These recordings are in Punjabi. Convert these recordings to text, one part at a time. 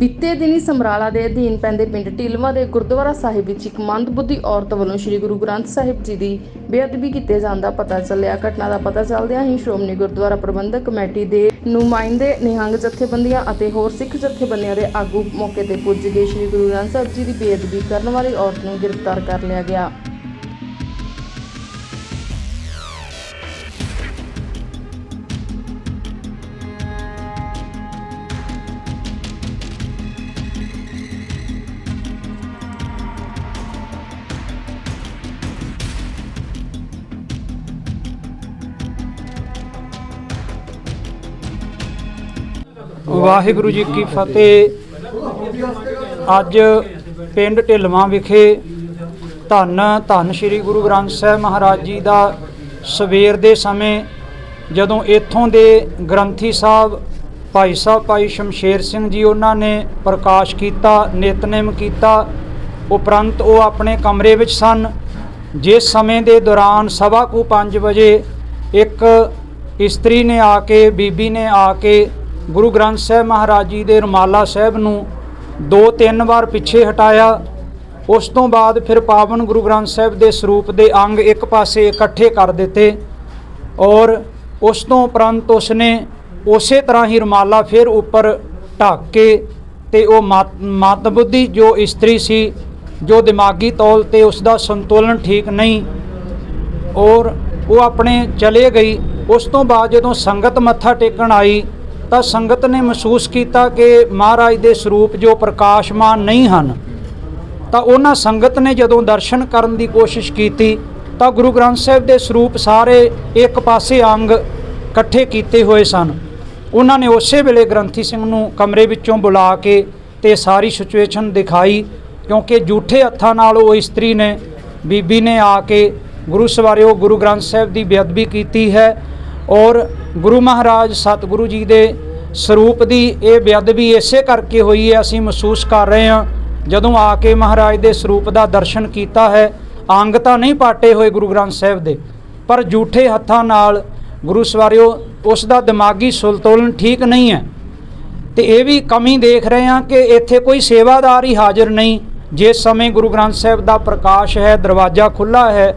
ਬੀਤੇ ਦਿਨੀ ਸਮਰਾਲਾ ਦੇ ਅਧੀਨ ਪੈਂਦੇ ਪਿੰਡ ਢੀਲਵਾ ਦੇ ਗੁਰਦੁਆਰਾ ਸਾਹਿਬ ਵਿੱਚ ਇੱਕ ਮੰਦਬੁੱਧੀ ਔਰਤ ਵੱਲੋਂ ਸ੍ਰੀ ਗੁਰੂ ਗ੍ਰੰਥ ਸਾਹਿਬ ਜੀ ਦੀ ਬੇਅਦਬੀ ਕੀਤੇ ਜਾਣ ਦਾ ਪਤਾ ਚੱਲਿਆ। ਘਟਨਾ ਦਾ ਪਤਾ ਚੱਲਦਿਆਂ ਹੀ ਸ਼੍ਰੋਮਣੀ ਗੁਰਦੁਆਰਾ ਪ੍ਰਬੰਧਕ ਕਮੇਟੀ ਦੇ ਨੁਮਾਇੰਦੇ, ਨਿਹੰਗ ਜਥੇਬੰਦੀਆਂ ਅਤੇ ਹੋਰ ਸਿੱਖ ਜਥੇਬੰਦੀਆਂ ਦੇ ਆਗੂ ਮੌਕੇ ਤੇ ਪੁੱਜ ਗਏ। ਸ੍ਰੀ ਗੁਰੂ ਗ੍ਰੰਥ ਸਾਹਿਬ ਜੀ ਦੀ ਬੇਅਦਬੀ ਕਰਨ ਵਾਲੀ ਔਰਤ ਨੂੰ ਗ੍ਰਿਫਤਾਰ ਕਰ ਲਿਆ ਗਿਆ। ਵਾਹਿਗੁਰੂ ਜੀ ਕੀ ਫਤਿਹ। ਅੱਜ ਪਿੰਡ ਢਿਲਵਾਂ ਵਿਖੇ ਧੰਨ ਧੰਨ ਸ੍ਰੀ ਗੁਰੂ ਗ੍ਰੰਥ ਸਾਹਿਬ ਮਹਾਰਾਜ ਜੀ ਦਾ ਸਵੇਰ ਦੇ ਸਮੇਂ ਜਦੋਂ ਇੱਥੋਂ ਦੇ ਗ੍ਰੰਥੀ ਸਾਹਿਬ ਭਾਈ ਸਾਹਿਬ ਭਾਈ ਸ਼ਮਸ਼ੇਰ ਸਿੰਘ ਜੀ ਉਹਨਾਂ ਨੇ ਪ੍ਰਕਾਸ਼ ਕੀਤਾ, ਨਿਤਨੇਮ ਕੀਤਾ, ਉਪਰੰਤ ਉਹ ਆਪਣੇ ਕਮਰੇ ਵਿੱਚ ਸਨ। ਜਿਸ ਸਮੇਂ ਦੇ ਦੌਰਾਨ ਸਵਾ ਕੁ 5 ਵਜੇ ਇੱਕ ਇਸਤਰੀ ਨੇ ਆ ਕੇ, ਬੀਬੀ ਨੇ ਆ ਕੇ ਗੁਰੂ ਗ੍ਰੰਥ ਸਾਹਿਬ ਮਹਾਰਾਜ ਜੀ ਦੇ ਰੁਮਾਲਾ ਸਾਹਿਬ ਨੂੰ ਦੋ ਤਿੰਨ ਵਾਰ ਪਿੱਛੇ ਹਟਾਇਆ। ਉਸ ਤੋਂ ਬਾਅਦ ਫਿਰ ਪਾਵਨ ਗੁਰੂ ਗ੍ਰੰਥ ਸਾਹਿਬ ਦੇ ਸਰੂਪ ਦੇ ਅੰਗ ਇੱਕ ਪਾਸੇ ਇਕੱਠੇ ਕਰ ਦਿੱਤੇ ਔਰ ਉਸ ਤੋਂ ਉਪਰੰਤ ਉਸਨੇ ਉਸੇ ਤਰ੍ਹਾਂ ਹੀ ਰੁਮਾਲਾ ਫਿਰ ਉੱਪਰ ਢੱਕ ਕੇ ਤੇ ਉਹ ਮਤ ਮਤ ਬੁੱਧੀ ਜੋ ਇਸਤਰੀ ਸੀ, ਜੋ ਦਿਮਾਗੀ ਤੌਲ ਤੇ ਉਸ ਦਾ ਸੰਤੁਲਨ ਠੀਕ ਨਹੀਂ ਔਰ ਉਹ ਆਪਣੇ ਚਲੇ ਗਈ। ਉਸ ਤੋਂ ਬਾਅਦ ਜਦੋਂ ਸੰਗਤ ਮੱਥਾ ਟੇਕਣ ਆਈ ਤਾਂ ਸੰਗਤ ਨੇ ਮਹਿਸੂਸ ਕੀਤਾ ਕਿ ਮਹਾਰਾਜ ਦੇ ਸਰੂਪ ਜੋ ਪ੍ਰਕਾਸ਼ਮਾਨ ਨਹੀਂ ਹਨ, ਤਾਂ ਉਹਨਾਂ ਸੰਗਤ ਨੇ ਜਦੋਂ ਦਰਸ਼ਨ ਕਰਨ ਦੀ ਕੋਸ਼ਿਸ਼ ਕੀਤੀ, ਤਾਂ ਗੁਰੂ ਗ੍ਰੰਥ ਸਾਹਿਬ ਦੇ ਸਰੂਪ ਸਾਰੇ ਇੱਕ ਪਾਸੇ ਅੰਗ ਇਕੱਠੇ ਕੀਤੇ ਹੋਏ ਸਨ। ਉਹਨਾਂ ਨੇ ਉਸੇ ਵੇਲੇ ਗ੍ਰੰਥੀ ਸਿੰਘ ਨੂੰ ਕਮਰੇ ਵਿੱਚੋਂ ਬੁਲਾ ਕੇ ਤੇ ਸਾਰੀ ਸਿਚੁਏਸ਼ਨ ਦਿਖਾਈ, ਕਿਉਂਕਿ ਝੂਠੇ ਹੱਥਾਂ ਨਾਲ ਉਹ ਇਸਤਰੀ ਨੇ, ਬੀਬੀ ਨੇ ਆ ਕੇ ਗੁਰੂ ਸਵਾਰਿਓ ਗੁਰੂ ਗ੍ਰੰਥ ਸਾਹਿਬ ਦੀ ਬੇਅਦਬੀ ਕੀਤੀ ਹੈ ਔਰ ਗੁਰੂ ਮਹਾਰਾਜ ਸਤਿਗੁਰੂ ਜੀ ਦੇ ਸਰੂਪ ਦੀ ਇਹ ਬੇਅਦਬੀ ਇਸੇ ਕਰਕੇ ਹੋਈ ਹੈ, ਅਸੀਂ ਮਹਿਸੂਸ ਕਰ ਰਹੇ ਹਾਂ, ਜਦੋਂ ਆ ਕੇ ਮਹਾਰਾਜ ਦੇ ਸਰੂਪ ਦਾ ਦਰਸ਼ਨ ਕੀਤਾ ਹੈ, ਅੰਗ ਤਾਂ ਨਹੀਂ ਪਾਟੇ ਹੋਏ ਗੁਰੂ ਗ੍ਰੰਥ ਸਾਹਿਬ ਦੇ, ਪਰ ਝੂਠੇ ਹੱਥਾਂ ਨਾਲ ਗੁਰੂ ਸਵਾਰਿਓ, ਉਸ ਦਾ ਦਿਮਾਗੀ ਸੰਤੁਲਨ ਠੀਕ ਨਹੀਂ ਹੈ। ਤੇ ਇਹ ਵੀ ਕਮੀ ਦੇਖ ਰਹੇ ਹਾਂ ਕਿ ਇੱਥੇ ਕੋਈ ਸੇਵਾਦਾਰ ਹੀ ਹਾਜ਼ਰ ਨਹੀਂ, ਜਿਸ ਸਮੇਂ ਗੁਰੂ ਗ੍ਰੰਥ ਸਾਹਿਬ ਦਾ ਪ੍ਰਕਾਸ਼ ਹੈ, ਦਰਵਾਜ਼ਾ ਖੁੱਲਾ ਹੈ,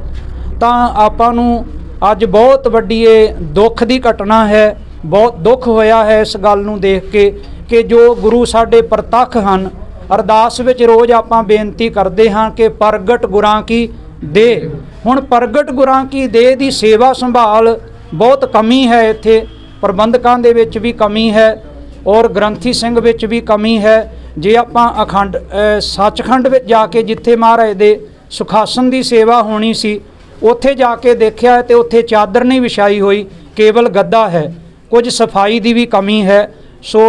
ਤਾਂ ਆਪਾਂ ਨੂੰ ਅੱਜ ਬਹੁਤ ਵੱਡੀ ਇਹ ਦੁੱਖ ਦੀ ਘਟਨਾ ਹੈ, ਬਹੁਤ ਦੁੱਖ ਹੋਇਆ ਹੈ ਇਸ ਗੱਲ ਨੂੰ ਦੇਖ ਕੇ ਕਿ ਜੋ ਗੁਰੂ ਸਾਡੇ ਪ੍ਰਤੱਖ ਹਨ, ਅਰਦਾਸ ਵਿੱਚ ਰੋਜ਼ ਆਪਾਂ ਬੇਨਤੀ ਕਰਦੇ ਹਾਂ ਕਿ ਪ੍ਰਗਟ ਗੁਰਾਂ ਕੀ ਦੇ। ਹੁਣ ਪ੍ਰਗਟ ਗੁਰਾਂ ਕੀ ਦੇ ਦੀ ਸੇਵਾ ਸੰਭਾਲ ਬਹੁਤ ਕਮੀ ਹੈ ਇੱਥੇ, ਪ੍ਰਬੰਧਕਾਂ ਦੇ ਵਿੱਚ ਵੀ ਕਮੀ ਹੈ ਔਰ ਗ੍ਰੰਥੀ ਸਿੰਘ ਵਿੱਚ ਵੀ ਕਮੀ ਹੈ। ਜੇ ਆਪਾਂ ਅਖੰਡ ਸੱਚਖੰਡ ਵਿੱਚ ਜਾ ਕੇ ਜਿੱਥੇ ਮਹਾਰਾਜ ਦੇ ਸੁਖਾਸਨ ਦੀ ਸੇਵਾ ਹੋਣੀ ਸੀ ਉੱਥੇ ਜਾ ਕੇ ਦੇਖਿਆ ਤੇ ਉੱਥੇ ਚਾਦਰ ਨਹੀਂ ਵਿਛਾਈ ਹੋਈ, ਕੇਵਲ ਗੱਦਾ ਹੈ। ਕੁਝ ਸਫ਼ਾਈ ਦੀ ਵੀ ਕਮੀ ਹੈ। ਸੋ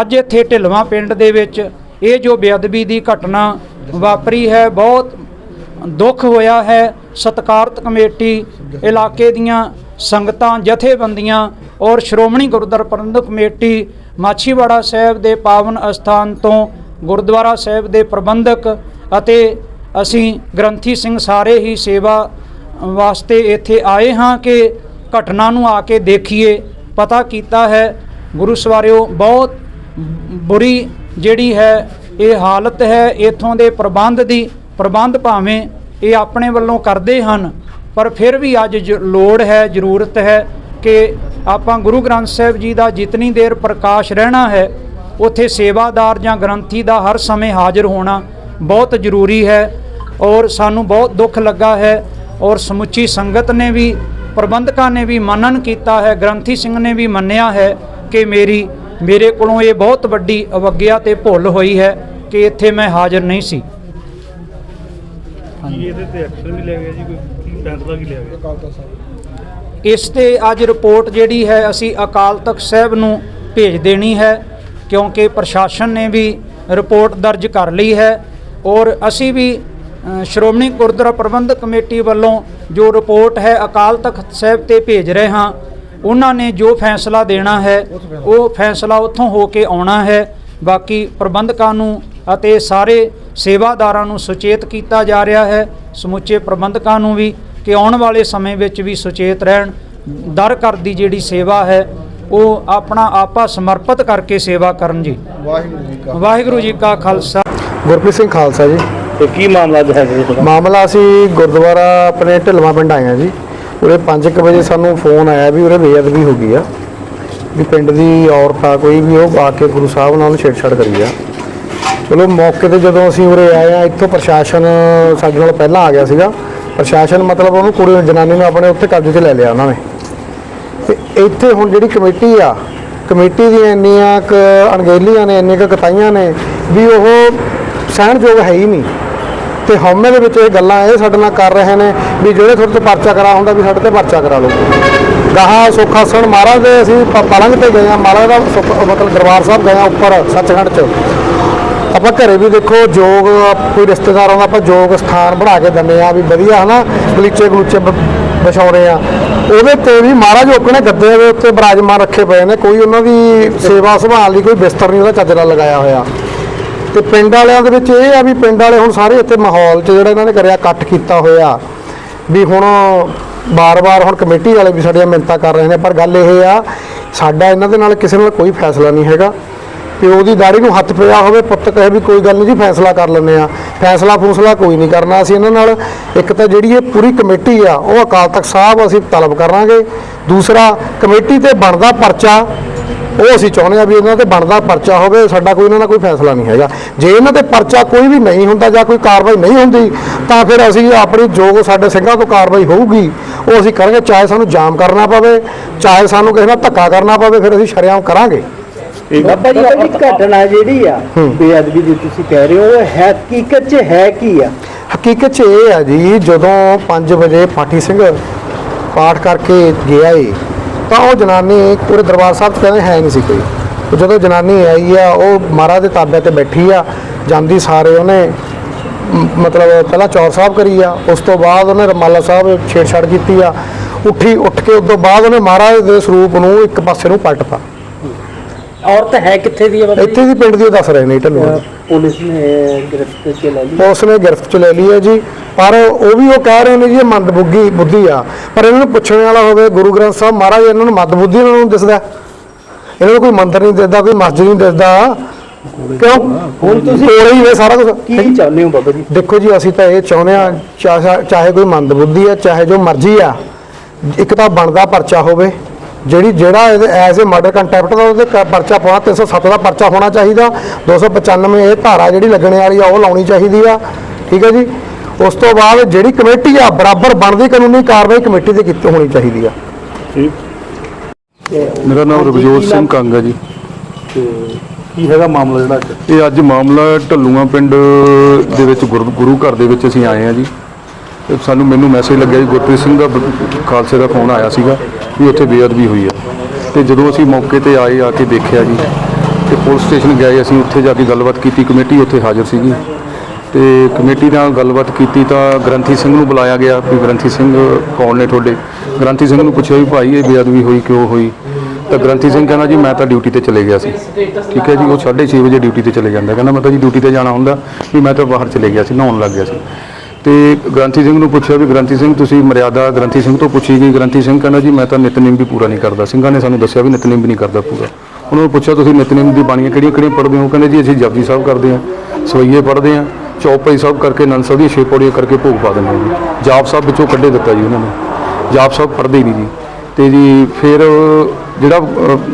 ਅੱਜ ਇੱਥੇ ਢਿਲਵਾਂ ਪਿੰਡ ਦੇ ਵਿੱਚ ਇਹ ਜੋ ਬੇਅਦਬੀ ਦੀ ਘਟਨਾ ਵਾਪਰੀ ਹੈ, ਬਹੁਤ ਦੁੱਖ ਹੋਇਆ ਹੈ। ਸਤਕਾਰਤ ਕਮੇਟੀ ਇਲਾਕੇ ਦੀਆਂ ਸੰਗਤਾਂ, ਜਥੇਬੰਦੀਆਂ ਔਰ ਸ਼੍ਰੋਮਣੀ ਗੁਰਦੁਆਰਾ ਪ੍ਰਬੰਧਕ ਕਮੇਟੀ ਮਾਛੀਵਾੜਾ ਸਾਹਿਬ ਦੇ ਪਾਵਨ ਅਸਥਾਨ ਤੋਂ ਗੁਰਦੁਆਰਾ ਸਾਹਿਬ ਦੇ ਪ੍ਰਬੰਧਕ ਅਤੇ ਅਸੀਂ ਗ੍ਰੰਥੀ ਸਿੰਘ ਸਾਰੇ ਹੀ ਸੇਵਾ ਵਾਸਤੇ ਇੱਥੇ ਆਏ ਹਾਂ ਕਿ ਘਟਨਾ ਨੂੰ ਆ ਕੇ ਦੇਖੀਏ। ਪਤਾ ਕੀਤਾ ਹੈ, ਗੁਰੂ ਸਵਾਰਿਓ, ਬਹੁਤ ਬੁਰੀ ਜਿਹੜੀ ਹੈ, ਇਹ ਹਾਲਤ ਹੈ, ਇਥੋਂ ਦੇ ਪ੍ਰਬੰਧ ਦੀ, ਪ੍ਰਬੰਧ ਭਾਵੇਂ ਇਹ ਆਪਣੇ ਵੱਲੋਂ ਕਰਦੇ ਹਨ, ਪਰ ਫਿਰ ਵੀ ਅੱਜ ਜ- ਲੋੜ ਹੈ, ਜ਼ਰੂਰਤ ਹੈ ਕਿ ਆਪਾਂ ਗੁਰੂ ਗ੍ਰੰਥ ਸਾਹਿਬ ਜੀ ਦਾ ਜਿਤਨੀ ਦੇਰ ਪ੍ਰਕਾਸ਼ ਰਹਿਣਾ ਹੈ, ਉੱਥੇ ਸੇਵਾਦਾਰ ਜਾਂ ਗ੍ਰੰਥੀ ਦਾ ਹਰ ਸਮੇਂ ਹਾਜ਼ਰ ਹੋਣਾ ਬਹੁਤ ਜ਼ਰੂਰੀ ਹੈ ਔਰ ਸਾਨੂੰ ਬਹੁਤ ਦੁੱਖ ਲੱਗਾ ਹੈ ਔਰ ਸਮੁੱਚੀ ਸੰਗਤ ਨੇ ਵੀ ਪ੍ਰਬੰਧਕਾਂ ਨੇ ਵੀ ਮੰਨਣ ਕੀਤਾ ਹੈ ਗ੍ਰੰਥੀ ਸਿੰਘ ਨੇ ਵੀ ਮੰਨਿਆ ਹੈ ਕਿ ਮੇਰੀ ਮੇਰੇ ਕੋਲੋਂ ਇਹ ਬਹੁਤ ਵੱਡੀ ਅਵਗਿਆ ਤੇ ਭੁੱਲ ਹੋਈ ਹੈ ਕਿ ਇੱਥੇ ਮੈਂ ਹਾਜ਼ਰ ਨਹੀਂ ਸੀ। ਕੀ ਇਹਦੇ ਤੇ ਐਕਸ਼ਨ ਵੀ ਲਿਆ ਗਿਆ ਜੀ? ਕੋਈ ਕੀ ਫੈਸਲਾ ਕੀ ਲਿਆ ਗਿਆ? ਇਸ ਤੇ ਅੱਜ ਰਿਪੋਰਟ ਜਿਹੜੀ ਹੈ ਅਸੀਂ ਅਕਾਲ ਤਖਤ ਸਾਹਿਬ ਨੂੰ ਭੇਜ ਦੇਣੀ ਹੈ ਕਿਉਂਕਿ ਪ੍ਰਸ਼ਾਸਨ ਨੇ ਵੀ ਰਿਪੋਰਟ ਦਰਜ ਕਰ ਲਈ ਹੈ ਔਰ ਅਸੀਂ ਵੀ ਸ਼੍ਰੋਮਣੀ ਗੁਰਦੁਆਰਾ ਪ੍ਰਬੰਧਕ ਕਮੇਟੀ ਵੱਲੋਂ ਜੋ ਰਿਪੋਰਟ ਹੈ ਅਕਾਲ ਤਖਤ ਸਾਹਿਬ ਤੇ ਭੇਜ ਰਹੇ ਹਾਂ ਉਹਨਾਂ ਨੇ ਜੋ ਫੈਸਲਾ ਦੇਣਾ ਹੈ ਉਹ ਫੈਸਲਾ ਉੱਥੋਂ ਹੋ ਕੇ ਆਉਣਾ ਹੈ। ਬਾਕੀ ਪ੍ਰਬੰਧਕਾਂ ਨੂੰ ਅਤੇ ਸਾਰੇ ਸੇਵਾਦਾਰਾਂ ਨੂੰ ਸੁਚੇਤ ਕੀਤਾ ਜਾ ਰਿਹਾ ਹੈ। ਸਮੁੱਚੇ ਪ੍ਰਬੰਧਕਾਂ ਨੂੰ ਵੀ ਕਿ ਆਉਣ ਵਾਲੇ ਸਮੇਂ ਵਿੱਚ ਵੀ ਸੁਚੇਤ ਰਹਿਣ। ਦਰ ਘਰ ਦੀ ਜਿਹੜੀ ਸੇਵਾ ਹੈ ਉਹ ਆਪਣਾ ਆਪਾ ਸਮਰਪਿਤ ਕਰਕੇ ਸੇਵਾ ਕਰਨ ਜੀ। ਵਾਹਿਗੁਰੂ ਜੀ ਕਾ ਖਾਲਸਾ। ਗੁਰਪ੍ਰੀਤ ਸਿੰਘ ਖਾਲਸਾ ਜੀ। ਤੇ ਕੀ ਮਾਮਲਾ ਹੈ ਜੀ ਤੁਹਾਡਾ? ਮਾਮਲਾ ਅਸੀਂ ਗੁਰਦੁਆਰਾ ਆਪਣੇ ਢਿਲਵਾ ਪਿੰਡ ਆਏ ਆ ਜੀ। ਉਰੇ 5:00 ਵਜੇ ਸਾਨੂੰ ਫੋਨ ਆਇਆ ਵੀ ਉਰੇ ਬੇਅਦਬੀ ਹੋ ਗਈ ਆ। ਵੀ ਪਿੰਡ ਦੀ ਔਰਤ ਆ ਕੋਈ ਵੀ ਉਹ ਆ ਕੇ ਗੁਰੂ ਸਾਹਿਬ ਨਾਲ ਛੇੜਛਾੜ ਕਰੀ ਆ। ਚਲੋ ਮੌਕੇ ਤੇ ਜਦੋਂ ਅਸੀਂ ਉਰੇ ਆਏ ਆ ਇੱਥੋਂ ਪ੍ਰਸ਼ਾਸਨ ਸਾਡੇ ਨਾਲ ਪਹਿਲਾਂ ਆ ਗਿਆ ਸੀਗਾ। ਪ੍ਰਸ਼ਾਸਨ ਮਤਲਬ ਉਹਨੂੰ ਕੁੜੀ ਜਨਾਨੀ ਨੂੰ ਆਪਣੇ ਉੱਥੇ ਕਬਜ਼ੇ 'ਚ ਲੈ ਲਿਆ ਉਹਨਾਂ ਨੇ। ਤੇ ਇੱਥੇ ਹੁਣ ਜਿਹੜੀ ਕਮੇਟੀ ਆ ਕਮੇਟੀ ਦੀਆਂ ਇੰਨੀਆਂ ਕ ਅਣਗਹਿਲੀਆਂ ਨੇ ਇੰਨੀਆਂ ਕੁ ਕਤਾਈਆਂ ਨੇ ਵੀ ਉਹ ਸਹਿਣਯੋਗ ਹੈ ਹੀ ਨਹੀਂ। ਤੇ ਹਉਮੈ ਦੇ ਵਿੱਚ ਇਹ ਗੱਲਾਂ ਇਹ ਸਾਡੇ ਨਾਲ ਕਰ ਰਹੇ ਨੇ ਵੀ ਜਿਹੜੇ ਤੁਹਾਡੇ ਤੇ ਪਰਚਾ ਕਰਾ ਹੁੰਦਾ ਵੀ ਸਾਡੇ ਤੇ ਪਰਚਾ ਕਰਾ ਲਓ। ਗਾਹਾਂ ਸੁਖਾਸਣ ਮਹਾਰਾਜ ਦੇ ਅਸੀਂ ਪ- ਪਲੰਘ ਤੇ ਗਏ ਆ ਮਹਾਰਾਜ ਦਾ ਸੁੱਖ- ਮਤਲਬ ਦਰਬਾਰ ਸਾਹਿਬ ਗਏ ਆ ਉੱਪਰ, ਸੱਚਖੰਡ 'ਚ। ਆਪਾਂ ਘਰੇ ਵੀ ਦੇਖੋ ਯੋਗ ਕੋਈ ਰਿਸ਼ਤੇਦਾਰਾਂ ਦਾ ਆਪਾਂ ਯੋਗ ਸਥਾਨ ਬਣਾ ਕੇ ਦਿੰਦੇ ਆ ਵੀ ਵਧੀਆ ਹਨਾ ਗਲੀਚੇ ਗਲੂਚੇ ਬ- ਵਿਛਾਉਣੇ ਆ ਉਹਦੇ ਤੇ ਵੀ ਮਹਾਰਾਜ ਓਕਣੇ ਗੱਦੇ ਦੇ ਉੱਤੇ ਬਰਾਜਮਾਨ ਰੱਖੇ ਪਏ ਨੇ। ਕੋਈ ਉਹਨਾਂ ਦੀ ਸੇਵਾ ਸੰਭਾਲ ਲਈ ਕੋਈ ਬਿਸਤਰ ਨਹੀਂ, ਉਹਦਾ ਚੱਜ ਲਗਾਇਆ ਹੋਇਆ। ਤੇ ਪਿੰਡ ਵਾਲਿਆਂ ਦੇ ਵਿੱਚ ਇਹ ਆ ਵੀ ਪਿੰਡ ਵਾਲੇ ਹੁਣ ਸਾਰੇ ਇੱਥੇ ਮਾਹੌਲ 'ਚ ਜਿਹੜਾ ਇਹਨਾਂ ਨੇ ਕਰਿਆ, ਇਕੱਠ ਕੀਤਾ ਹੋਇਆ ਵੀ ਹੁਣ ਬਾਰ-ਬਾਰ ਹੁਣ ਕਮੇਟੀ ਵਾਲੇ ਵੀ ਸਾਡੀਆਂ ਮਿੰਨਤਾਂ ਕਰ ਰਹੇ ਨੇ, ਪਰ ਗੱਲ ਇਹ ਆ, ਸਾਡਾ ਇਹਨਾਂ ਦੇ ਨਾਲ ਕਿਸੇ ਨਾਲ ਕੋਈ ਫੈਸਲਾ ਨਹੀਂ ਹੈਗਾ। ਪਿਓ ਦੀ ਦਾੜੀ ਨੂੰ ਹੱਥ ਪਿਆ ਹੋਵੇ, ਪੁੱਤ ਕਹੇ ਵੀ ਕੋਈ ਗੱਲ ਨਹੀਂ ਜੀ, ਫੈਸਲਾ ਕਰ ਲੈਂਦੇ ਆ ਫੈਸਲਾ ਫੂਸਲਾ ਕੋਈ ਨਹੀਂ ਕਰਨਾ। ਅਸੀਂ ਇਹਨਾਂ ਨਾਲ ਇੱਕ ਤਾਂ ਜਿਹੜੀ ਇਹ ਪੂਰੀ ਕਮੇਟੀ ਆ, ਉਹ ਅਕਾਲ ਤਖਤ ਸਾਹਿਬ ਅਸੀਂ ਤਲਬ ਕਰਾਂਗੇ। ਦੂਸਰਾ, ਕਮੇਟੀ ਤੇ ਬਣਦਾ ਪਰਚਾ, ਉਹ ਅਸੀਂ ਚਾਹੁੰਦੇ ਆ ਵੀ ਇਹਨਾਂ ਤੇ ਬਣਦਾ ਪਰਚਾ ਹੋਵੇ, ਸਾਡਾ ਕੋਈ ਇਹਨਾਂ ਦਾ ਕੋਈ ਫੈਸਲਾ ਨਹੀਂ ਹੈਗਾ। ਜੇ ਇਹਨਾਂ ਤੇ ਪਰਚਾ ਕੋਈ ਵੀ ਨਹੀਂ ਹੁੰਦਾ ਜਾਂ ਕੋਈ ਕਾਰਵਾਈ ਨਹੀਂ ਹੁੰਦੀ, ਤਾਂ ਫਿਰ ਅਸੀਂ ਆਪਣੀ ਜੋ ਸਾਡੇ ਸਿੰਘਾਂ ਤੋਂ ਕਾਰਵਾਈ ਹੋਊਗੀ, ਉਹ ਅਸੀਂ ਕਰਾਂਗੇ। ਚਾਹੇ ਸਾਨੂੰ ਜਾਮ ਕਰਨਾ ਪਵੇ, ਚਾਹੇ ਸਾਨੂੰ ਕਿਸੇ ਨਾਲ ਧੱਕਾ ਕਰਨਾ ਪਵੇ, ਫਿਰ ਅਸੀਂ ਸ਼ਰੇਆਮ ਕਰਾਂਗੇ। ਬਾਬਾ ਜੀ ਆਪਣੀ ਘਟਨਾ ਜਿਹੜੀ ਆ ਬੇਅਦਬੀ ਦੀ ਤੁਸੀਂ ਕਹਿ ਰਹੇ ਹੋ ਹੈ ਹਕੀਕਤ 'ਚ ਹੈ ਕੀ ਆ? ਹਕੀਕਤ 'ਚ ਇਹ ਆ ਜੀ ਜਦੋਂ 5 ਵਜੇ ਪਾਠੀ ਸਿੰਘ ਪਾਠ ਕਰਕੇ ਗਿਆ ਏ ਤਾਂ ਉਹ ਜਨਾਨੀ ਪੂਰੇ ਦਰਬਾਰ ਸਾਹਿਬ 'ਚ ਕਹਿੰਦੇ ਹੈ ਨਹੀਂ ਸੀ ਕੋਈ। ਉਹ ਜਦੋਂ ਜਨਾਨੀ ਆਈ ਆ ਉਹ ਮਹਾਰਾਜ ਦੇ ਤਾਬੇ ਤੇ ਬੈਠੀ ਆ ਜਾਂਦੀ ਸਾਰੇ ਉਹਨੇ ਮਤਲਬ ਪਹਿਲਾਂ ਚੌਰ ਸਾਹਿਬ ਕਰੀ ਆ ਉਸ ਤੋਂ ਬਾਅਦ ਉਹਨੇ ਰਮਾਲਾ ਸਾਹਿਬ ਛੇੜਛਾੜ ਕੀਤੀ ਆ ਉੱਠੀ ਉੱਠ ਕੇ ਉਸ ਤੋਂ ਬਾਅਦ ਉਹਨੇ ਮਹਾਰਾਜ ਦੇ ਸਰੂਪ ਨੂੰ ਇੱਕ ਪਾਸੇ ਨੂੰ ਪਲਟਤਾ। ਔਰਤ ਹੈ ਕਿੱਥੇ ਦੀ ਬਾਬਾ ਜੀ? ਇੱਥੇ ਦੀ ਪਿੰਡ ਦੀ ਉਹ ਦੱਸ ਰਹੇ ਨੇ ਢੱਲੂ। ਪੁਲਿਸ ਨੇ ਗ੍ਰਿਫਤ 'ਚ ਲੈ ਲਈ। ਪੁਲਿਸ ਨੇ ਗਿਰਫਤ ਚ ਲੈ ਲਈ ਹੈ ਜੀ। ਪਰ ਉਹ ਵੀ ਉਹ ਕਹਿ ਰਹੇ ਨੇ ਜੀ ਇਹ ਮੰਦਬੁੱਧੀ ਬੁੱਧੀ ਆ। ਪਰ ਇਹਨਾਂ ਨੂੰ ਪੁੱਛਣ ਵਾਲਾ ਹੋਵੇ ਗੁਰੂ ਗ੍ਰੰਥ ਸਾਹਿਬ ਮਹਾਰਾਜ ਇਹਨਾਂ ਨੂੰ ਮੰਦਬੁੱਧੀ ਇਹਨਾਂ ਨੂੰ ਦਿਸਦਾ। ਇਹਨਾਂ ਨੂੰ ਕੋਈ ਮੰਦਰ ਨਹੀਂ ਦਿਸਦਾ ਕੋਈ ਮਸਜਿਦ ਨਹੀਂ ਦਿਸਦਾ। ਕਿਉਂ? ਹੁਣ ਤੁਸੀਂ ਕੋਲੇ ਹੀ ਹੈ ਸਾਰਾ ਕੁਝ ਕੀ ਚਾਹੁੰਦੇ ਹੋ ਬਾਬਾ ਜੀ? ਦੇਖੋ ਜੀ ਅਸੀਂ ਤਾਂ ਇਹ ਚਾਹੁੰਦੇ ਆ ਚਾਹੇ ਕੋਈ ਮੰਦਬੁੱਧੀ ਆ ਚਾਹੇ ਜੋ ਮਰਜ਼ੀ ਆ ਇੱਕ ਤਾਂ ਬਣਦਾ ਪਰਚਾ ਹੋਵੇ। ਜਿਹੜੀ ਜਿਹੜਾ ਐਜ਼ ਅ ਮਰਡਰ ਕੰਟੈਂਪਟ ਦਾ ਉਹਦੇ ਕ- ਪਰਚਾ ਪਾਉਣਾ 307 ਦਾ ਪਰਚਾ ਹੋਣਾ ਚਾਹੀਦਾ। 295 ਇਹ ਧਾਰਾ ਜਿਹੜੀ ਲੱਗਣੇ ਵਾਲੀ ਆ ਉਹ ਲਾਉਣੀ ਚਾਹੀਦੀ ਆ। ਠੀਕ ਹੈ ਜੀ? ਉਸ ਤੋਂ ਬਾਅਦ ਜਿਹੜੀ ਕਮੇਟੀ ਆ ਬਰਾਬਰ ਬਣਦੀ ਕਾਨੂੰਨੀ ਕਾਰਵਾਈ ਕਮੇਟੀ ਤੇ ਕੀਤੀ ਹੋਣੀ ਚਾਹੀਦੀ ਆ। ਮੇਰਾ ਨਾਮ ਰਵਜੋਤ ਸਿੰਘ ਕੰਗ ਹੈ ਜੀ। ਕੀ ਹੈਗਾ ਮਾਮਲਾ ਜਿਹੜਾ ਅੱਜ? ਇਹ ਅੱਜ ਮਾਮਲਾ ਢੱਲੂਆਂ ਪਿੰਡ ਦੇ ਵਿੱਚ ਗੁਰ- ਗੁਰੂ ਘਰ ਦੇ ਵਿੱਚ ਅਸੀਂ ਆਏ ਹਾਂ ਜੀ। ਸਾਨੂੰ ਮੈਨੂੰ ਮੈਸੇਜ ਲੱਗਿਆ ਜੀ, ਗੁਰਪ੍ਰੀਤ ਸਿੰਘ ਦਾ ਬ- ਖਾਲਸੇ ਦਾ ਫੋਨ ਆਇਆ ਸੀਗਾ ਵੀ ਉੱਥੇ ਬੇਅਦਬੀ ਹੋਈ ਆ ਤੇ ਜਦੋਂ ਅਸੀਂ ਮੌਕੇ ਤੇ ਆਏ, ਆ ਕੇ ਦੇਖਿਆ ਜੀ, ਤੇ ਪੁਲਿਸ ਸਟੇਸ਼ਨ ਗਏ, ਅਸੀਂ ਉੱਥੇ ਜਾ ਕੇ ਗੱਲਬਾਤ ਕੀਤੀ, ਕਮੇਟੀ ਉੱਥੇ ਹਾਜ਼ਰ ਸੀਗੀ। ਤੇ ਕਮੇਟੀ ਨਾਲ ਗੱਲਬਾਤ ਕੀਤੀ ਤਾਂ ਗ੍ਰੰਥੀ ਸਿੰਘ ਨੂੰ ਬੁਲਾਇਆ ਗਿਆ ਵੀ ਗ੍ਰੰਥੀ ਸਿੰਘ ਕੌਣ ਨੇ ਤੁਹਾਡੇ? ਗ੍ਰੰਥੀ ਸਿੰਘ ਨੂੰ ਪੁੱਛਿਆ ਵੀ ਭਾਈ ਇਹ ਬੇਅਦਬੀ ਹੋਈ, ਕਿਉਂ ਹੋਈ? ਤਾਂ ਗ੍ਰੰਥੀ ਸਿੰਘ ਕਹਿੰਦਾ ਜੀ, ਮੈਂ ਤਾਂ ਡਿਊਟੀ ਤੇ ਚਲੇ ਗਿਆ ਸੀ। ਠੀਕ ਹੈ ਜੀ, ਉਹ 6:30 ਵਜੇ ਡਿਊਟੀ ਤੇ ਚਲੇ ਜਾਂਦਾ। ਕਹਿੰਦਾ ਮੈਂ ਤਾਂ ਜੀ ਡਿਊਟੀ ਤੇ ਜਾਣਾ ਹੁੰਦਾ, ਵੀ ਮੈਂ ਤਾਂ ਬਾਹਰ ਚਲੇ ਗਿਆ ਸੀ, ਨਹਾਉਣ ਲੱਗ ਗਿਆ ਸੀ। ਤੇ ਗ੍ਰੰਥੀ ਸਿੰਘ ਨੂੰ ਪੁੱਛਿਆ ਵੀ ਗ੍ਰੰਥੀ ਸਿੰਘ, ਤੁਸੀਂ ਮਰਿਆਦਾ ਗ੍ਰੰਥੀ ਸਿੰਘ ਤੋਂ ਪੁੱਛੀ ਗਈ। ਗ੍ਰੰਥੀ ਸਿੰਘ ਕਹਿੰਦਾ ਜੀ, ਮੈਂ ਤਾਂ ਨਿਤਨੇਮ ਵੀ ਪੂਰਾ ਨਹੀਂ ਕਰਦਾ। ਸਿੰਘਾਂ ਨੇ ਸਾਨੂੰ ਦੱਸਿਆ ਵੀ ਨਿਤਨੇਮ ਵੀ ਨਹੀਂ ਕਰਦਾ ਪੂਰਾ। ਉਹਨਾਂ ਨੂੰ ਪੁੱਛਿਆ, ਤੁਸੀਂ ਨਿਤਨੇਮ ਦੀ ਬਾਣੀਆਂ ਕਿਹੜੀਆਂ ਕਿਹੜੀਆਂ ਪੜ੍ਹਦੇ ਹੋ? ਕਹਿੰਦੇ ਜੀ, ਅਸੀਂ ਜਪਜੀ ਸਾਹਿਬ ਕਰਦੇ ਹਾਂ, ਸਵਈਏ ਪੜ੍ਹਦੇ ਹਾਂ, ਚੌਪਈ ਸਾਹਿਬ ਕਰਕੇ ਨੰਦ ਸਾਹਿਬ ਦੀਆਂ ਛੇ ਪੌੜੀਆਂ ਕਰਕੇ ਭੋਗ ਪਾ ਦਿੰਦੇ ਹਾਂ ਜੀ। ਜਾਪ ਸਾਹਿਬ ਵਿੱਚੋਂ ਕੱਢੇ ਦਿੱਤਾ ਜੀ ਉਹਨਾਂ ਨੇ। ਜਾਪ ਸਾਹਿਬ ਪੜ੍ਹਦੇ ਹੀ ਨਹੀਂ ਜੀ। ਤੇ ਜੀ, ਫਿਰ ਜਿਹੜਾ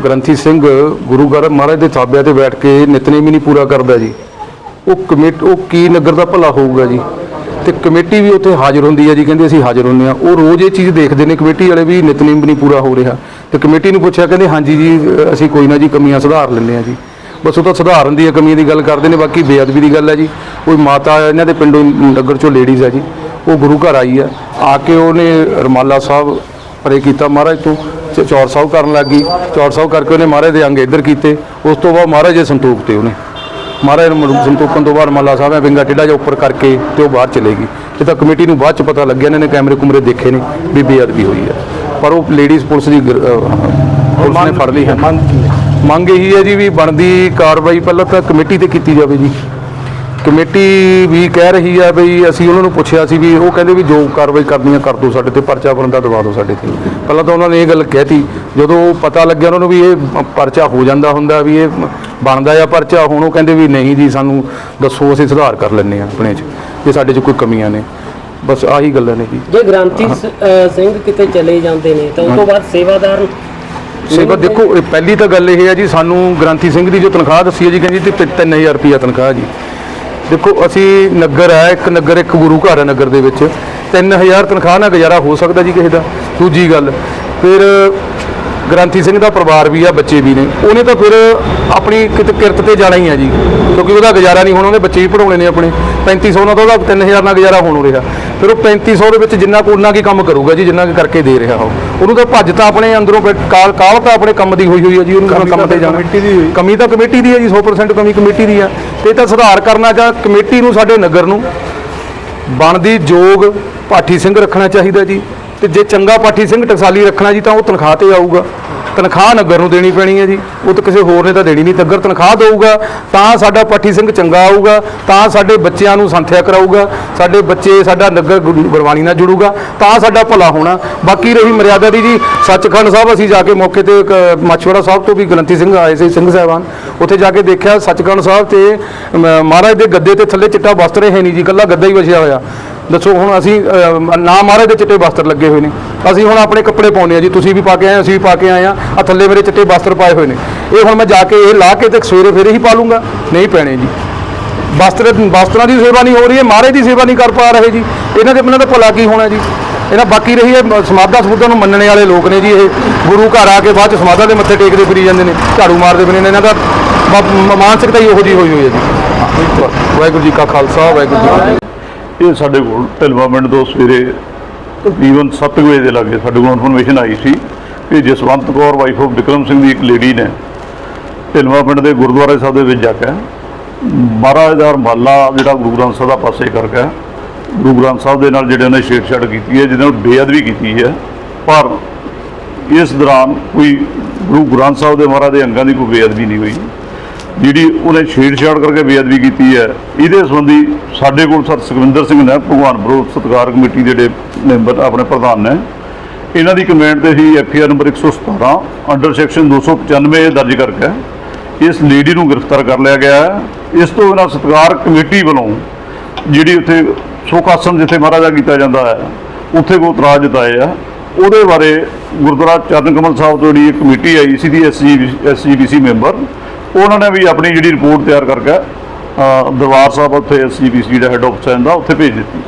ਗ੍ਰੰਥੀ ਸਿੰਘ ਗੁਰੂ ਘਰ ਮਹਾਰਾਜ ਦੇ ਥਾਬਿਆਂ ਤੇ ਬੈਠ ਕੇ ਨਿਤਨੇਮ ਹੀ ਨਹੀਂ ਪੂਰਾ ਕਰਦਾ ਜੀ, ਉਹ ਕਮੇਟ ਉਹ ਕੀ ਨਗਰ ਦਾ ਭਲਾ ਹੋਊਗਾ ਜੀ? ਤੇ ਕਮੇਟੀ ਵੀ ਉੱਥੇ ਹਾਜ਼ਰ ਹੁੰਦੀ ਹੈ ਜੀ, ਕਹਿੰਦੇ ਅਸੀਂ ਹਾਜ਼ਰ ਹੁੰਦੇ ਆ ਉਹ ਰੋਜ਼ ਇਹ ਚੀਜ਼ ਦੇਖਦੇ ਨੇ, ਕਮੇਟੀ ਵਾਲੇ ਵੀ ਨਿਤਨੇਮ ਨਹੀਂ ਪੂਰਾ ਹੋ ਰਿਹਾ। ਤੇ ਕਮੇਟੀ ਨੂੰ ਪੁੱਛਿਆ, ਕਹਿੰਦੇ ਹਾਂਜੀ ਜੀ ਅਸੀਂ ਕੋਈ ਨਾ ਜੀ, ਕਮੀਆਂ ਸੁਧਾਰ ਲੈਂਦੇ ਆ ਜੀ। ਬਸ ਉਹ ਤਾਂ ਸੁਧਾਰਨ ਦੀਆਂ ਕਮੀਆਂ ਦੀ ਗੱਲ ਕਰਦੇ ਨੇ, ਬਾਕੀ ਬੇਅਦਬੀ ਦੀ ਗੱਲ ਹੈ ਜੀ। ਕੋਈ ਮਾਤਾ ਇਹਨਾਂ ਦੇ ਪਿੰਡੋਂ ਨਗਰ ਚੋਂ ਲੇਡੀਜ਼ ਹੈ ਜੀ। ਉਹ ਗੁਰੂ ਘਰ ਆਈ ਆ ਆ ਕੇ ਉਹਨੇ ਰਮਾਲਾ ਸਾਹਿਬ ਪਰੇ ਕੀਤਾ ਮਹਾਰਾਜ ਤੋਂ, ਚ- ਚੌਰ ਸਾਹਿਬ ਕਰਨ ਲੱਗੀ ਚੌਰ ਸਾਹਿਬ ਕਰਕੇ ਉਹਨੇ ਮਹਾਰਾਜ ਦੇ ਅੰਗ ਇੱਧਰ ਕੀਤੇ। ਉਸ ਤੋਂ ਬਾਅਦ ਮਹਾਰਾਜ ਦੇ ਸੰਤੋਖ ਤੇ ਉਹਨੇ। ਮਹਾਰਾਜ ਨੂੰ ਸੰਤੋਖਣ ਤੋਂ ਬਾਅਦ ਮੱਲਾ ਸਾਹਿਬ ਨੇ ਵਿੰਗਾ ਟੇਢਾ ਜਿਹਾ ਉੱਪਰ ਕਰਕੇ ਤੇ ਉਹ ਬਾਹਰ ਚਲੇ ਗਈ। ਇਹ ਤਾਂ ਕਮੇਟੀ ਨੂੰ ਬਾਅਦ ਚ ਪਤਾ ਲੱਗਿਆ ਇਹਨਾਂ ਨੇ ਕੈਮਰੇ ਕੁਮਰੇ ਦੇਖੇ ਨੇ ਵੀ ਬੇਅਦਬੀ ਹੋਈ ਹੈ। ਪਰ ਉਹ ਲੇਡੀਜ਼ ਪੁਲਿਸ ਦੀ ਗ੍ਰ- ਅਹ ਪੁਲਿਸ ਨੇ ਫੜ ਲਈ ਹੈ? ਮੰਗ ਇਹੀ ਹੈ ਜੀ ਵੀ ਬਣਦੀ ਕਾਰਵਾਈ ਪਹਿਲਾਂ ਤਾਂ ਕਮੇਟੀ ਤੇ ਕੀਤੀ ਜਾਵੇ ਜੀ। ਕਮੇਟੀ ਵੀ ਕਹਿ ਰਹੀ ਆ ਬਈ ਅਸੀਂ ਉਹਨਾਂ ਨੂੰ ਪੁੱਛਿਆ ਸੀ ਵੀ ਉਹ ਕਹਿੰਦੇ ਵੀ ਜੋ ਕਾਰਵਾਈ ਕਰਨੀ ਆ ਕਰ ਦਿਓ ਸਾਡੇ ਤੇ ਪਰਚਾ ਬਣਦਾ ਦਵਾ ਦਿਓ ਸਾਡੇ ਤੇ। ਪਹਿਲਾਂ ਤਾਂ ਉਹਨਾਂ ਨੇ ਇਹ ਗੱਲ ਕਹਿਤੀ ਜਦੋਂ ਪਤਾ ਲੱਗਿਆ ਉਹਨਾਂ ਨੂੰ ਵੀ ਇਹ ਪਰਚਾ ਹੋ ਜਾਂਦਾ ਹੁੰਦਾ ਵੀ ਇਹ ਬਣਦਾ ਆ ਪਰਚਾ ਹੁਣ ਉਹ ਕਹਿੰਦੇ ਵੀ ਨਹੀਂ ਜੀ ਸਾਨੂੰ ਦੱਸੋ ਅਸੀਂ ਸੁਧਾਰ ਕਰ ਲੈਂਦੇ ਆ ਆਪਣੇ 'ਚ ਜੇ ਸਾਡੇ 'ਚ ਕੋਈ ਕਮੀਆਂ ਨੇ। ਬਸ ਆਹੀ ਗੱਲਾਂ ਨੇ ਜੀ। ਜੇ ਗ੍ਰਾਂਤੀ ਸਿੰਘ ਕਿਤੇ ਚਲੇ ਜਾਂਦੇ ਨੇ ਤਾਂ ਉਸ ਤੋਂ ਬਾਅਦ ਸੇਵਾਦਾਰ ਸੇਵਾ ਦੇਖੋ ਇਹ ਪਹਿਲੀ ਤਾਂ ਗੱਲ ਇਹ ਹੈ ਜੀ ਸਾਨੂੰ ਗ੍ਰਾਂਤੀ ਸਿੰਘ ਦੀ ਜੋ ਤਨਖਾਹ ਦੱਸੀ ਹੈ ਜੀ ਕਹਿੰਦੀ ਤੇ 3000 ਰੁਪਿਆ ਤਨਖਾਹ ਜੀ। ਦੇਖੋ, ਅਸੀਂ ਨਗਰ ਹੈ ਇੱਕ ਨਗਰ, ਇੱਕ ਗੁਰੂ ਘਰ ਹੈ ਨਗਰ ਦੇ ਵਿੱਚ। 3000 ਤਨਖਾਹ ਨਾਲ ਗੁਜ਼ਾਰਾ ਹੋ ਸਕਦਾ ਜੀ ਕਿਸੇ ਦਾ, ਦੂਜੀ ਗੱਲ। ਫਿਰ ਗ੍ਰਾਂਤੀ ਸਿੰਘ ਦਾ ਪਰਿਵਾਰ ਵੀ ਆ ਬੱਚੇ ਵੀ ਨੇ। ਉਹਨੇ ਤਾਂ ਫਿਰ ਆਪਣੀ ਕਿਤੇ ਕਿਰਤ ਤੇ ਜਾਣਾ ਹੀ ਆ ਜੀ। ਕਿਉਂਕਿ ਉਹਦਾ ਗੁਜ਼ਾਰਾ ਨਹੀਂ ਹੋਣਾ ਉਹਦੇ ਬੱਚੇ ਵੀ ਪੜਾਉਣੇ ਨੇ ਆਪਣੇ। 3500 ਨਾਲ ਤਾਂ ਉਹਦਾ 3000 ਨਾਲ ਗੁਜ਼ਾਰਾ ਹੋਣ ਰਿਹਾ। ਫਿਰ ਉਹ 3500 ਦੇ ਵਿੱਚ ਜਿੰਨਾ ਕੁ ਉਹਨਾਂ ਕੀ ਕੰਮ ਕਰੂਗਾ ਜੀ ਜਿੰਨਾ ਕੁ ਕਰਕੇ ਦੇ ਰਿਹਾ ਉਹ। ਉਹਨੂੰ ਤਾਂ ਭੱਜ ਤਾਂ ਆਪਣੇ ਅੰਦਰੋਂ ਕਾਲ ਕਾਲ ਤਾਂ ਆਪਣੇ ਕੰਮ ਦੀ ਹੋਈ ਹੋਈ ਹੈ ਜੀ ਉਹਨੂੰ ਕੰਮ ਤੇ ਜਾਣਾ। ਕਮੀ ਤਾਂ ਕਮੇਟੀ ਦੀ ਹੈ ਜੀ 100% ਕਮੀ ਕਮੇਟੀ ਦੀ ਆ। ਤੇ ਇਹ ਤਾਂ ਸੁਧਾਰ ਕਰਨਾ ਜਾਂ ਕਮੇਟੀ ਨੂੰ ਸਾਡੇ ਨਗਰ ਨੂੰ ਬਣਦੀ ਯੋਗ ਪਾਠੀ ਸਿੰਘ ਰੱਖਣਾ ਚਾਹੀਦਾ ਜੀ। ਤੇ ਜੇ ਚੰਗਾ ਪਾਠੀ ਸਿੰਘ ਟਕਸਾਲੀ ਰੱਖਣਾ ਜੀ ਤਾਂ ਉਹ ਤਨਖਾਹ ਤੇ ਆਊਗਾ। ਤਨਖਾਹ ਨਗਰ ਨੂੰ ਦੇਣੀ ਪੈਣੀ ਹੈ ਜੀ। ਉਹ ਤਾਂ ਕਿਸੇ ਹੋਰ ਨੇ ਤਾਂ ਦੇਣੀ ਨਹੀਂ। ਨਗਰ ਤਨਖਾਹ ਦੇਊਗਾ, ਤਾਂ ਸਾਡਾ ਪਾਠੀ ਸਿੰਘ ਚੰਗਾ ਆਊਗਾ, ਤਾਂ ਸਾਡੇ ਬੱਚਿਆਂ ਨੂੰ ਸੰਥਿਆ ਕਰਾਊਗਾ, ਸਾਡੇ ਬੱਚੇ ਸਾਡਾ ਨਗਰ ਗੁਰੂ- ਗੁਰਬਾਣੀ ਨਾਲ ਜੁੜੂਗਾ, ਤਾਂ ਸਾਡਾ ਭਲਾ ਹੋਣਾ। ਬਾਕੀ ਰਹੀ ਮਰਿਆਦਾ ਦੀ ਜੀ, ਸੱਚਖੰਡ ਸਾਹਿਬ ਅਸੀਂ ਜਾ ਕੇ ਮੌਕੇ ਤੇ ਇੱਕ, ਮਾਛਵਾੜਾ ਸਾਹਿਬ ਤੋਂ ਵੀ ਗ੍ਰੰਥੀ ਸਿੰਘ ਆਏ ਸੀ, ਸਿੰਘ ਸਾਹਿਬਾਨ। ਉੱਥੇ ਜਾ ਕੇ ਦੇਖਿਆ ਸੱਚਖੰਡ ਸਾਹਿਬ ਤੇ ਮਹਾਰਾਜ ਦੇ ਗੱਦੇ ਤੇ ਥੱਲੇ ਚਿੱਟਾ ਵਸਤਰ ਹੈ ਨਹੀਂ ਜੀ, ਇਕੱਲਾ ਗੱਦਾ ਹੀ ਵਸਿਆ ਹੋਇਆ। ਦੱਸੋ ਹੁਣ ਅਸੀਂ ਨਾ ਮਹਾਰਾਜ ਦੇ ਚਿੱਟੇ ਵਸਤਰ ਲੱਗੇ ਹੋਏ ਨੇ। ਅਸੀਂ ਹੁਣ ਆਪਣੇ ਕੱਪੜੇ ਪਾਉਂਦੇ ਆ ਜੀ, ਤੁਸੀਂ ਵੀ ਪਾ ਕੇ ਆਏ ਅਸੀਂ ਵੀ ਪਾ ਕੇ ਆਏ ਆ ਆ ਥੱਲੇ ਮੇਰੇ ਚਿੱਟੇ ਵਸਤਰ ਪਾਏ ਹੋਏ ਨੇ। ਇਹ ਹੁਣ ਮੈਂ ਜਾ ਕੇ ਇਹ ਲਾ ਕੇ ਤੇ ਸਵੇਰੇ ਫੇਰੇ ਹੀ ਪਾ ਲੂੰਗਾ। ਨਹੀਂ ਪੈਣੇ ਜੀ। ਵਸਤਰ ਵਸਤਰਾਂ ਦੀ ਸੇਵਾ ਨਹੀਂ ਹੋ ਰਹੀ ਹੈ ਮਹਾਰਾਜ ਦੀ ਸੇਵਾ ਨਹੀਂ ਕਰ ਪਾ ਰਹੇ ਜੀ। ਇਹਨਾਂ ਦੇ ਬਿਨਾਂ ਤਾਂ ਭਲਾ ਕੀ ਹੋਣਾ ਜੀ? ਇਹਨਾਂ ਬਾਕੀ ਰਹੀ ਹੈ ਸਮਾਧਾਂ ਸਮੂਧਾਂ ਨੂੰ ਮੰਨਣ ਵਾਲੇ ਲੋਕ ਨੇ ਜੀ ਇਹ। ਗੁਰੂ ਘਰ ਆ ਕੇ ਬਾਅਦ ਚ ਸਮਾਧਾਂ ਦੇ ਮੱਥੇ ਟੇਕਦੇ ਫਿਰੀ ਜਾਂਦੇ ਨੇ, ਝਾੜੂ ਮਾਰਦੇ ਫਿਰੇ ਨੇ। ਇਹਨਾਂ ਦਾ ਮਾਨਸਿਕਤਾ ਹੀ ਉਹੋ ਜਿਹੀ ਹੋਈ ਹੋਈ ਹੈ ਜੀ। ਵਾਹਿਗੁਰੂ ਜੀ ਕਾ ਖਾਲਸਾ, ਵਾਹਿਗੁਰੂ ਜੀ ਇਹ ਸਾਡੇ ਕੋਲ ਢਲਵਾ ਪਿੰਡ ਤੋਂ ਸਵੇਰੇ ਤਕਰੀਬਨ 7 ਵਜੇ ਦੇ ਲਾਗੇ ਸਾਡੇ ਕੋਲ ਇਨਫੋਰਮੇਸ਼ਨ ਆਈ ਸੀ ਕਿ ਜਸਵੰਤ ਕੌਰ ਵਾਈਫ ਆਫ ਵਿਕਰਮ ਸਿੰਘ ਦੀ ਇੱਕ ਲੇਡੀ ਨੇ ਢਲਵਾ ਪਿੰਡ ਦੇ ਗੁਰਦੁਆਰੇ ਸਾਹਿਬ ਦੇ ਵਿੱਚ ਜਾ ਕੇ ਮਹਾਰਾਜ ਦਾ ਰਮਾਲਾ ਜਿਹੜਾ ਗੁਰੂ ਗ੍ਰੰਥ ਸਾਹਿਬ ਦਾ ਪਾਸੇ ਕਰਕੇ ਗੁਰੂ ਗ੍ਰੰਥ ਸਾਹਿਬ ਦੇ ਨਾਲ ਜਿਹੜੇ ਉਹਨੇ ਛੇੜਛਾੜ ਕੀਤੀ ਹੈ, ਜਿਹਦੇ ਨਾਲ ਬੇਅਦਬੀ ਕੀਤੀ ਹੈ। ਪਰ ਇਸ ਦੌਰਾਨ ਕੋਈ ਗੁਰੂ ਗ੍ਰੰਥ ਸਾਹਿਬ ਦੇ ਮਹਾਰਾਜ ਦੇ ਅੰਗਾਂ ਦੀ ਕੋਈ ਬੇਅਦਬੀ ਨਹੀਂ ਹੋਈ। ਜਿਹੜੀ ਉਹਨੇ ਛੇੜਛਾੜ ਕਰਕੇ ਬੇਅਦਬੀ ਕੀਤੀ ਹੈ, ਇਹਦੇ ਸੰਬੰਧੀ ਸਾਡੇ ਕੋਲ ਸਰ ਸੁਖਵਿੰਦਰ ਸਿੰਘ ਨੇ ਭਗਵਾਨ ਭਗਵਾਨਪੁਰ ਸਤਿਕਾਰ ਕਮੇਟੀ ਦੇ ਜਿਹੜੇ ਮੈਂਬਰ ਆਪਣੇ ਪ੍ਰਧਾਨ ਨੇ, ਇਹਨਾਂ ਦੀ ਕਮੈਂਟ ਤੇ ਹੀ ਐਫਆਰ ਨੰਬਰ 117 ਅੰਡਰ ਸੈਕਸ਼ਨ 295 ਦਰਜ ਕਰਕੇ ਇਸ ਲੇਡੀ ਨੂੰ ਗ੍ਰਿਫਤਾਰ ਕਰ ਲਿਆ ਗਿਆ ਹੈ। ਇਸ ਤੋਂ ਬਿਨਾਂ ਸਤਿਕਾਰ ਕਮੇਟੀ ਵੱਲੋਂ ਜਿਹੜੀ ਉੱਥੇ ਸੁੱਖ ਜਿੱਥੇ ਮਹਾਰਾਜਾ ਕੀਤਾ ਜਾਂਦਾ ਹੈ, ਉੱਥੇ ਕੋ ਇਤਰਾਜ਼ ਜਤਾਏ ਆ। ਉਹਦੇ ਬਾਰੇ ਗੁਰਦੁਆਰਾ ਚਰਨ ਕਮਲ ਸਾਹਿਬ ਤੋਂ ਜਿਹੜੀ ਕਮੇਟੀ ਆਈ ਸੀ ਦੀ ਐਸਜੀਬੀਸੀ ਮੈਂਬਰ ਉਹਨਾਂ ਨੇ ਵੀ ਆਪਣੀ ਜਿਹੜੀ ਰਿਪੋਰਟ ਤਿਆਰ ਕਰਕੇ ਦਰਬਾਰ ਸਾਹਿਬ ਉੱਥੇ ਐਸਜੀਬੀਸੀ ਜਿਹੜਾ ਹੈੱਡ ਆਫਿਸ ਹੈ ਦਾ ਉੱਥੇ ਭੇਜ ਦਿੱਤੀ।